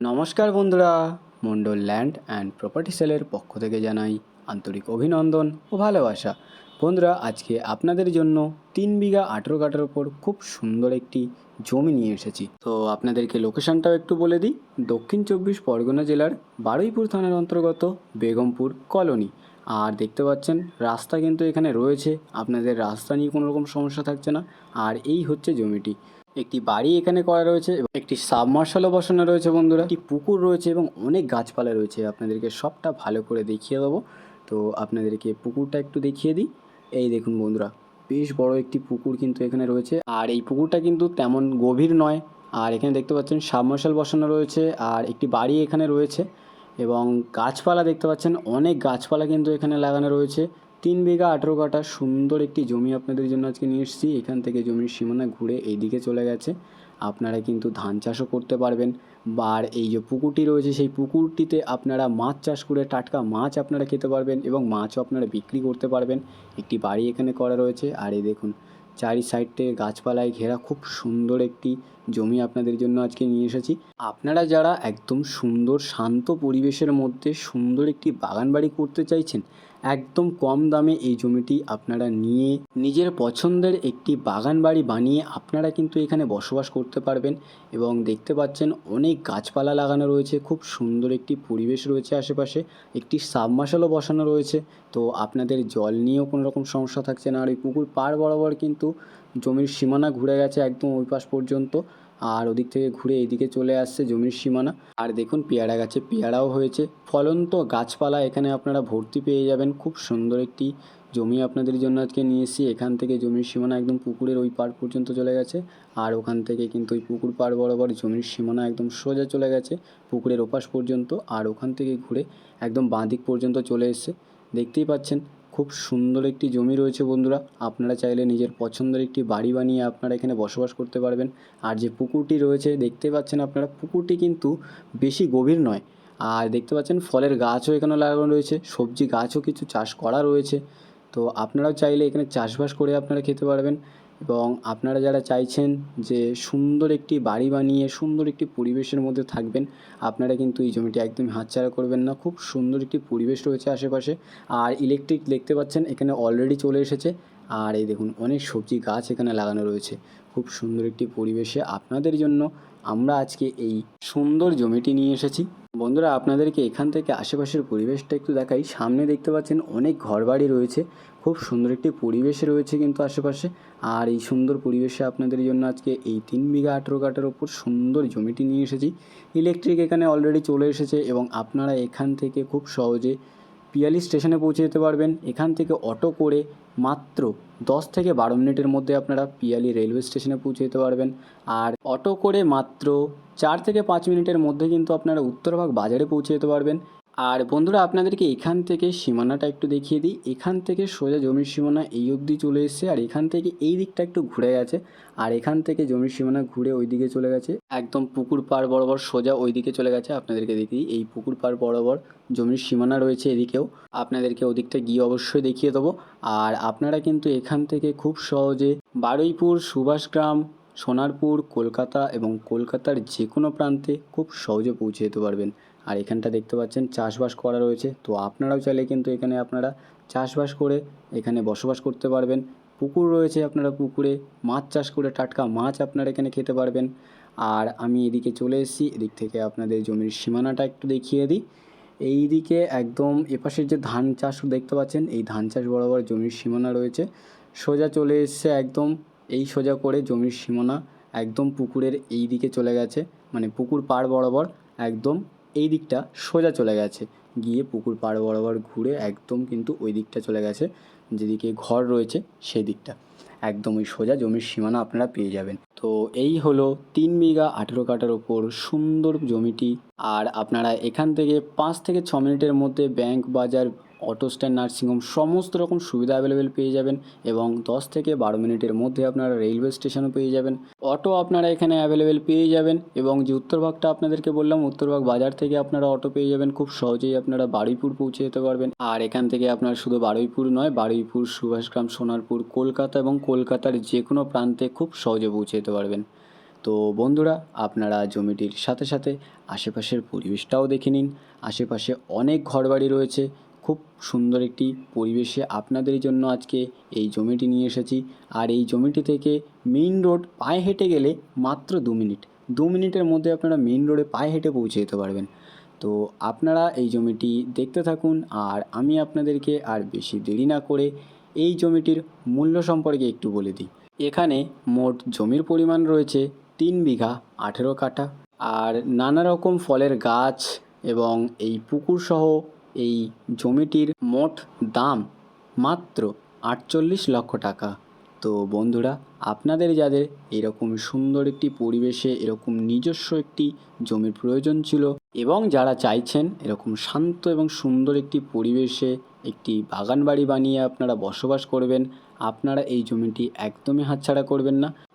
নমস্কার বন্ধুরা Mondal land and property সেলের পক্ষ থেকে জানাই আন্তরিক অভিনন্দন ও ভালোবাসা। বন্ধুরা, আজকে আপনাদের জন্য তিন বিঘা আঠেরো কাটার ওপর খুব সুন্দর একটি জমি নিয়ে এসেছি। তো আপনাদেরকে লোকেশনটাও একটু বলে দিই। দক্ষিণ চব্বিশ পরগনা জেলার বারুইপুর থানার অন্তর্গত বেগমপুর কলোনি। আর দেখতে পাচ্ছেন, রাস্তা কিন্তু এখানে রয়েছে। আপনাদের রাস্তা নিয়ে কোনো রকম সমস্যা থাকছে না। আর এই হচ্ছে জমিটি। একটি বাড়ি এখানে করা রয়েছে এবং একটি সাবমার্শালও বসানো রয়েছে বন্ধুরা। একটি পুকুর রয়েছে এবং অনেক গাছপালা রয়েছে। আপনাদেরকে সবটা ভালো করে দেখিয়ে দেবো। তো আপনাদেরকে পুকুরটা একটু দেখিয়ে দিই। এই দেখুন বন্ধুরা, বেশ বড় একটি পুকুর কিন্তু এখানে রয়েছে। আর এই পুকুরটা কিন্তু তেমন গভীর নয়। আর এখানে দেখতে পাচ্ছেন সাবমার্শাল বসানো রয়েছে। আর একটি বাড়ি এখানে রয়েছে এবং গাছপালা দেখতে পাচ্ছেন। অনেক গাছপালা কিন্তু এখানে লাগানো রয়েছে। তিন বিঘা আঠেরো কাঠা সুন্দর একটি জমি আপনাদের জন্য আজকে নিয়ে এসেছি। এখান থেকে জমির সীমানা ঘুরে এইদিকে চলে গেছে। আপনারা কিন্তু ধান চাষও করতে পারবেন। বা আর এই যে পুকুরটি রয়েছে, সেই পুকুরটিতে আপনারা মাছ চাষ করে টাটকা মাছ আপনারা খেতে পারবেন এবং মাছও আপনারা বিক্রি করতে পারবেন। একটি বাড়ি এখানে করা রয়েছে। আর এই দেখুন, চারি সাইড থেকে গাছপালায় ঘেরা খুব সুন্দর একটি জমি আপনাদের জন্য আজকে নিয়ে এসেছি। আপনারা যারা একদম সুন্দর শান্ত পরিবেশের মধ্যে সুন্দর একটি বাগান বাড়ি করতে চাইছেন একদম কম দামে এই জমিটি আপনারা নিয়ে নিজের পছন্দের একটি বাগান বাড়ি বানিয়ে আপনারা কিন্তু এখানে বসবাস করতে পারবেন এবং দেখতে পাচ্ছেন অনেক গাছপালা লাগানো রয়েছে, খুব সুন্দর একটি পরিবেশ রয়েছে আশেপাশে, একটি সাবমার্শালও বসানো রয়েছে। তো আপনাদের জল নিয়েও কোনো রকম সমস্যা থাকছে না। আর এই পুকুর পাড় বরাবর কিন্তু জমির সীমানা ঘুরে গেছে একদম ওই পাশ পর্যন্ত। আর ওদিক থেকে ঘুরে এদিকে চলে আসছে জমির সীমানা। আর দেখুন, পেয়ারা গাছে পেয়ারাও হয়েছে। ফলন্ত গাছপালা এখানে আপনারা ভর্তি পেয়ে যাবেন। খুব সুন্দর একটি জমি আপনাদের জন্য আজকে নিয়ে এসেছি। এখান থেকে জমির সীমানা একদম পুকুরের ওই পার পর্যন্ত চলে গেছে। আর ওখান থেকে কিন্তু ওই পুকুর পাড় বরাবর জমির সীমানা একদম সোজা চলে গেছে পুকুরের ওপাশ পর্যন্ত। আর ওখান থেকে ঘুরে একদম বাঁ দিক পর্যন্ত চলে এসছে। দেখতেই পাচ্ছেন খুব সুন্দর একটি জমি রয়েছে বন্ধুরা। আপনারা চাইলে নিজের পছন্দের একটি বাড়ি বানিয়ে আপনারা এখানে বসবাস করতে পারবেন। আর যে পুকুরটি রয়েছে, দেখতে পাচ্ছেন আপনারা, পুকুরটি কিন্তু বেশি গভীর নয়। আর দেখতে পাচ্ছেন, ফলের গাছও এখানে লাগানো রয়েছে, সবজি গাছও কিছু চাষ করা রয়েছে। তো আপনারাও চাইলে এখানে চাষবাস করে আপনারা খেতে পারবেন। এবং আপনারা যারা চাইছেন যে সুন্দর একটি বাড়ি বানিয়ে সুন্দর একটি পরিবেশের মধ্যে থাকবেন, আপনারা কিন্তু এই জমিটি একদমই হাতছাড়া করবেন না। খুব সুন্দর একটি পরিবেশ রয়েছে আশেপাশে। আর ইলেকট্রিক দেখতে পাচ্ছেন, এখানে অলরেডি চলে এসেছে। আর এই দেখুন, অনেক সবজি গাছ এখানে লাগানো রয়েছে। খুব সুন্দর একটি পরিবেশে আপনাদের জন্য আমরা আজকে এই সুন্দর জমিটি নিয়ে এসেছি। বন্ধুরা, আপনাদেরকে এখান থেকে আশেপাশের পরিবেশটা একটু দেখাই। সামনে দেখতে পাচ্ছেন অনেক ঘরবাড়ি রয়েছে। খুব সুন্দর একটি পরিবেশে রয়েছে কিন্তু আশেপাশে। আর এই সুন্দর পরিবেশে আপনাদের জন্য আজকে এই তিন বিঘা আঠেরো কাঠার ওপর সুন্দর জমিটি নিয়ে এসেছি। ইলেকট্রিক এখানে অলরেডি চলে এসেছে এবং আপনারা এখান থেকে খুব সহজে পিয়ালি স্টেশনে পৌঁছে যেতে পারবেন। এখান থেকে অটো করে মাত্র দশ থেকে বারো মিনিটের মধ্যে আপনারা পিয়ালি রেলওয়ে স্টেশনে পৌঁছে যেতে পারবেন। আর অটো করে মাত্র চার থেকে পাঁচ মিনিটের মধ্যে কিন্তু আপনারা উত্তরভাগ বাজারে পৌঁছে যেতে পারবেন। আর বন্ধুরা, আপনাদেরকে এখান থেকে সীমানাটা একটু দেখিয়ে দিই। এখান থেকে সোজা জমির সীমানা এই অবধি চলে এসেছে আর এখান থেকে এই দিকটা একটু ঘুরে গেছে। আর এখান থেকে জমির সীমানা ঘুরে ওই দিকে চলে গেছে। একদম পুকুর পাড় বরাবর সোজা ওই দিকে চলে গেছে। আপনাদেরকে দেখি এই পুকুর পাড় বরাবর জমির সীমানা রয়েছে এদিকেও। আপনাদেরকে ওদিকটা গিয়ে অবশ্যই দেখিয়ে দেবো। আর আপনারা কিন্তু এখান থেকে খুব সহজে বারুইপুর, সুভাষগ্রাম সোনারপুর, কলকাতা এবং কলকাতার যে কোনো প্রান্তে খুব সহজে পৌঁছে যেতে পারবেন। আর এখানটা দেখতে পাচ্ছেন, চাষবাস করা রয়েছে। তো আপনারাও চাইলে কিন্তু এখানে আপনারা চাষবাস করে এখানে বসবাস করতে পারবেন। পুকুর রয়েছে আপনারা পুকুরে, মাছ চাষ করে টাটকা মাছ আপনারা এখানে খেতে পারবেন। আর আমি এদিকে চলে এসেছি, এদিক থেকে আপনাদের জমির সীমানাটা একটু দেখিয়ে দিই। এই দিকে একদম এপাশের যে ধান চাষ দেখতে পাচ্ছেন, এই ধান চাষ বরাবর জমির সীমানা রয়েছে। সোজা চলে এসছে একদম এই সোজা করে জমির সীমানা একদম পুকুরের এই দিকে চলে গেছে মানে পুকুর পাড় বরাবর একদম এই দিকটা সোজা চলে গেছে। গিয়ে পুকুর পাড় বরাবর ঘুরে একদম কিন্তু ওই দিকটা চলে গেছে, যেদিকে ঘর রয়েছে সেই দিকটা। একদম ওই সোজা জমির সীমানা আপনারা পেয়ে যাবেন। তো এই হলো তিন বিঘা আঠেরো কাঠার ওপর সুন্দর জমিটি। আর আপনারা এখান থেকে পাঁচ থেকে ছ মিনিটের মধ্যে ব্যাংক বাজার অটো স্ট্যান্ড, নার্সিংহোম, সমস্ত রকম সুবিধা অ্যাভেলেবেল পেয়ে যাবেন এবং দশ থেকে বারো মিনিটের মধ্যে আপনারা রেলওয়ে স্টেশনও পেয়ে যাবেন। অটো আপনারা এখানে অ্যাভেলেবেল পেয়ে যাবেন এবং যে উত্তরভাগটা আপনাদেরকে বললাম উত্তরভাগ বাজার থেকে আপনারা অটো পেয়ে যাবেন, খুব সহজেই আপনারা বারুইপুর পৌঁছে যেতে পারবেন। আর এখান থেকে আপনার শুধু বারুইপুর নয়, বারুইপুর, সুভাষগ্রাম, সোনারপুর, কলকাতা এবং কলকাতার যে কোনো প্রান্তে খুব সহজে পৌঁছে যেতে পারবেন। তো বন্ধুরা, আপনারা জমিটির সাথে সাথে আশেপাশের পরিবেশটাও দেখে নিন। আশেপাশে অনেক ঘরবাড়ি রয়েছে খুব সুন্দর একটি পরিবেশে আপনাদের জন্য আজকে এই জমিটি নিয়ে এসেছি। আর এই জমিটি থেকে মেইন রোড পায়ে হেঁটে গেলে মাত্র দু মিনিট। দু মিনিটের মধ্যে আপনারা মেইন রোডে পায়ে হেঁটে পৌঁছে যেতে পারবেন। তো আপনারা এই জমিটি দেখতে থাকুন আর আমি আপনাদেরকে আর বেশি দেরি না করে এই জমিটির মূল্য সম্পর্কে একটু বলে দিই। এখানে মোট জমির পরিমাণ রয়েছে তিন বিঘা আঠেরো কাঠা। আর নানা রকম ফলের গাছ এবং এই পুকুর সহ এই জমিটির মোট দাম মাত্র আটচল্লিশ লক্ষ টাকা। তো বন্ধুরা, আপনাদের যাদের এরকম সুন্দর একটি পরিবেশে, এরকম নিজস্ব একটি জমির প্রয়োজন ছিল এবং যারা চাইছেন এরকম শান্ত এবং সুন্দর একটি পরিবেশে একটি বাগান বাড়ি বানিয়ে আপনারা বসবাস করবেন, আপনারা এই জমিটি একদমই হাতছাড়া করবেন না।